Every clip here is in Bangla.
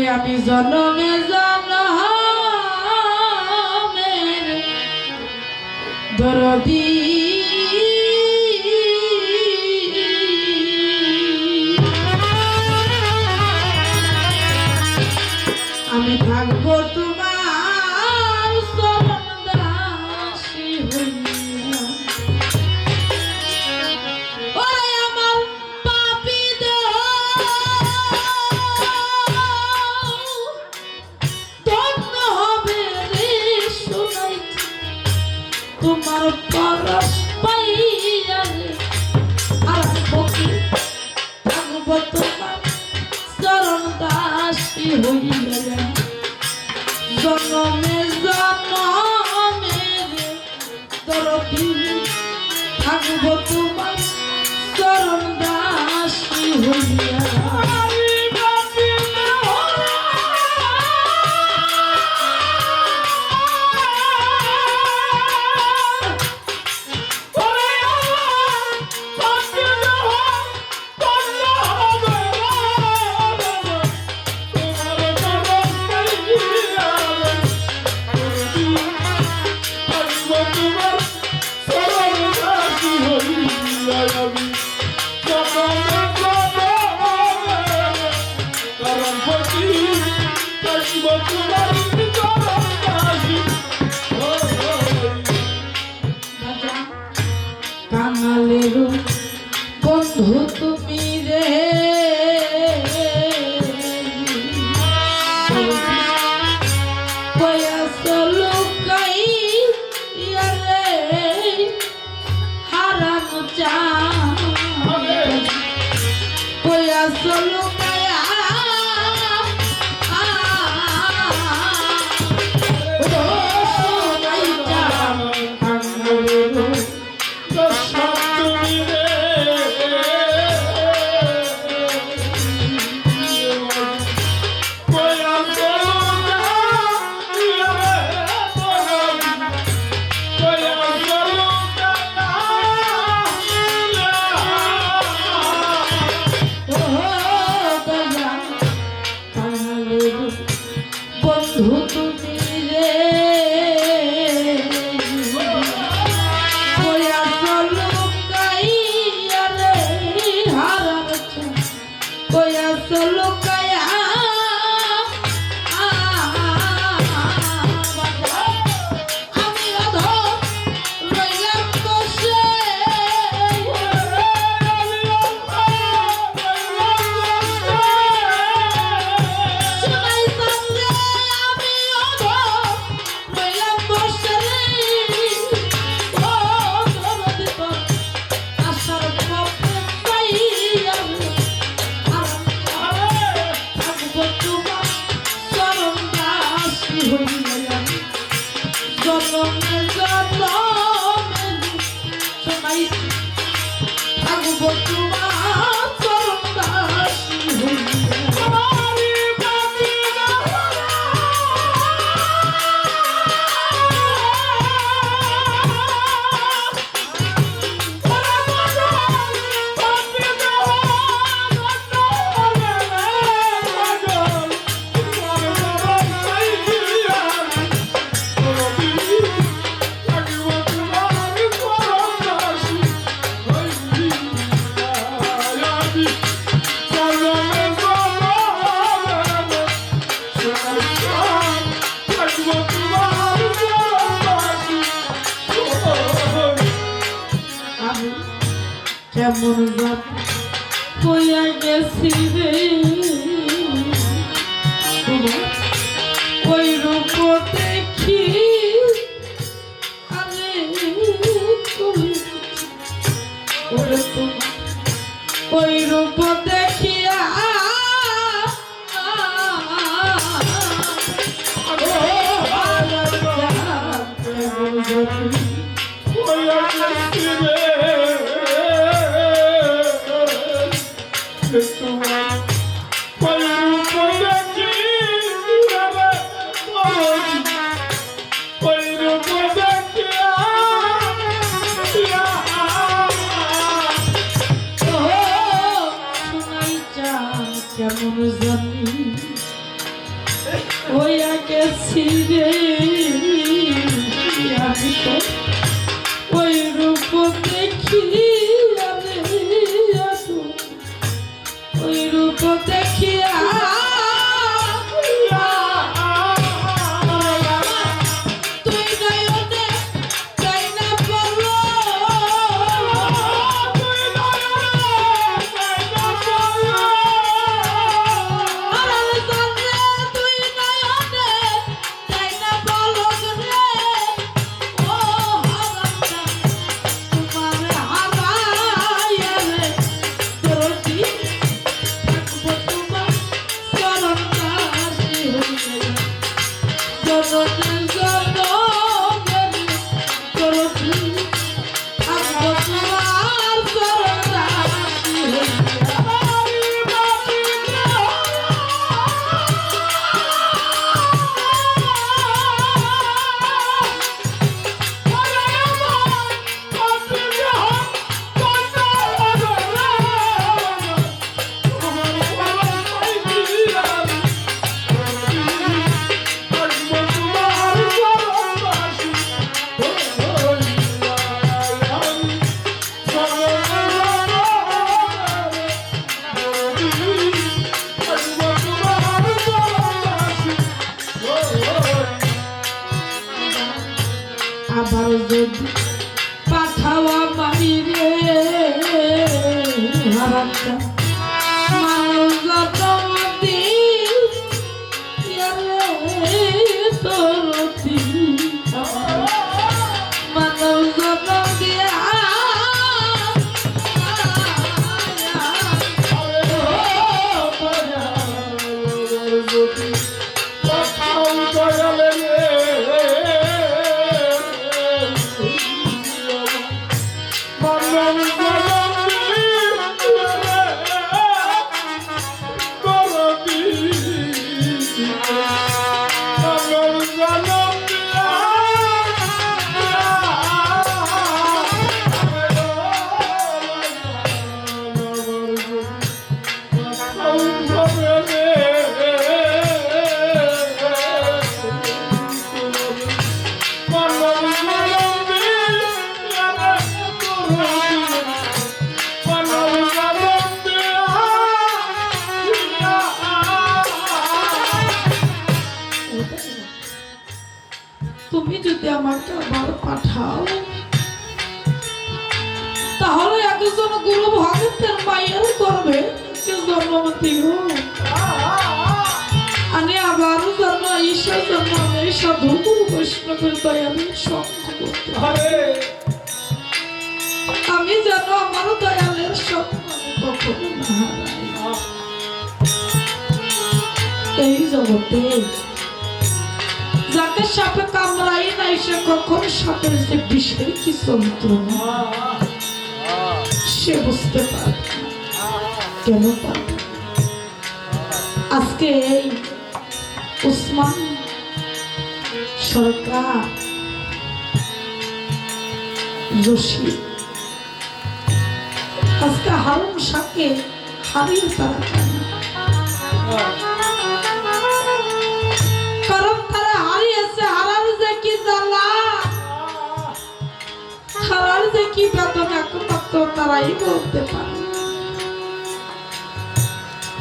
করে আমি জন্মে জন্ম দরদী থাকব তোমার চরণ দাসী হইয়া চরণ দাস হইল মুরগাপ গেছি রে ওই দেখি আমি ওই দেখিয়া Oh, yeah. কেমন জানি হইয়া গেছি রে। আমি তো devotees. যদি আমাকে আবার পাঠাও তাহলে একজন গুরু ভগতের মায়ের করবে জন্মবতী হোক। আমি আবারও জন্ম ঈশ্বর জন্ম আমি সাধু গুরু বৈষ্ণবের সঙ্গ আমি যেন আমার দয়ালের সঙ্গ আমি কখনো না। এই জগতে যাকে সাপে কামড়াই নাই সে কখন সাপের যে বিষের কি যন্ত্রণা? সে বুঝতে পারে কেন আজকে এই উসমান সরকার রশিদ আজকে হারুন শাকে হারিয়ে তারা কি বেদনা একমাত্র তারাই বলতে পারে।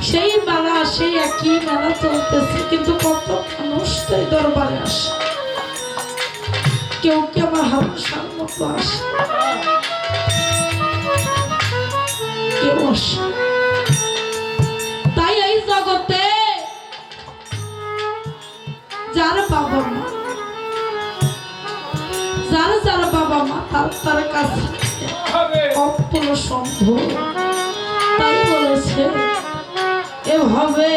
সেই মেলা সেই একই মেলা চলতেছে, কিন্তু কত মানুষ তো দরবারে আসে। কেউ কি আমার হামসার মতো আসে? কেউ আসে তাই এই জগতে যার বাবা মা তার কাছে অপূর্ণ সম্ভব তাই বলেছে এভাবে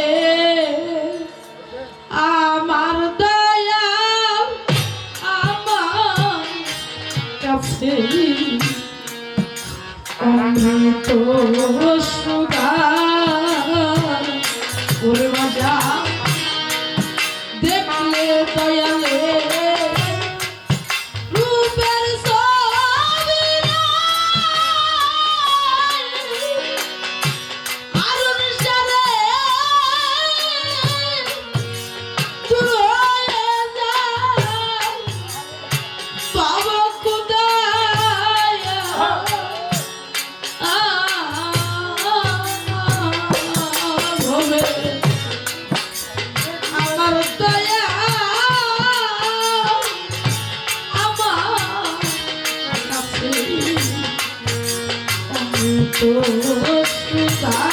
Oh,